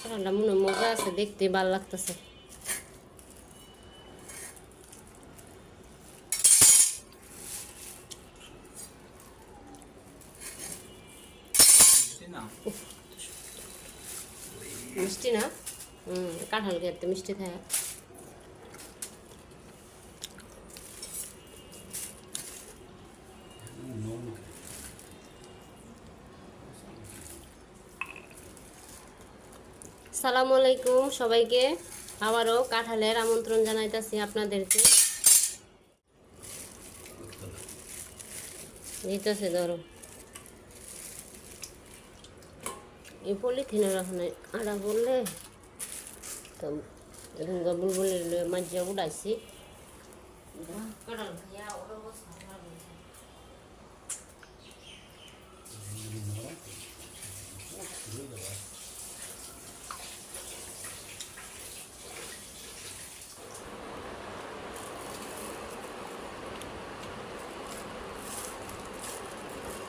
কাঁঠালটা মনে মজা আছে দেখতে ভালো লাগতেছে। মিষ্টি না? হুম কাঁঠাল খেতে মিষ্টি থাকে সালামু আলাইকুম সবাইকে। আবারও কাঁঠালের আমন্ত্রণ জানাইতেছি আপনাদেরকে। দিতেছে ধরো। এই পলিথিনের ওখানে আড়া বললে তো বুলবুলের মাঝে উড়াইছি। কাঁঠাল অবস্থা।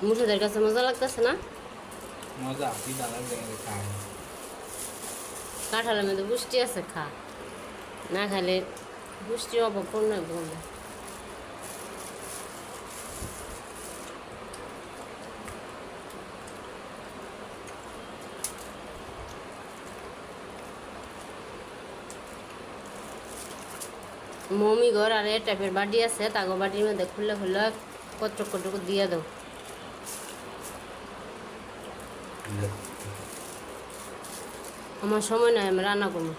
মুঠোদের কাছে মজা লাগতেছে না মজা তুই দাদার জায়গায় খায় কাঁঠালের মধ্যে পুষ্টি আছে খা না খাইলে পুষ্টি অভাব পূর্ণ বলবে মমি ঘর আর এ টাইপের বাটি আছে তাগো বাটির মধ্যে খুলে খুলে কটক কটক দিয়ে দাও আমার সময় নাই আমি রান্না করব।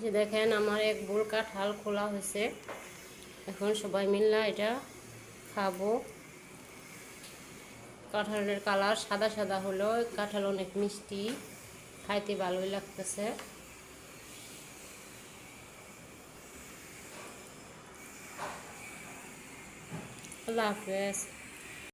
যে দেখেন আমার এক বোল কাঁঠাল খোলা হয়েছে। এখন সবাই মিললা এটা খাব। কাঁঠালের কালার সাদা সাদা হলো, কাঁঠাল অনেক মিষ্টি, খাইতে ভালোই লাগতেছে। আল্লাহ হাফেজ।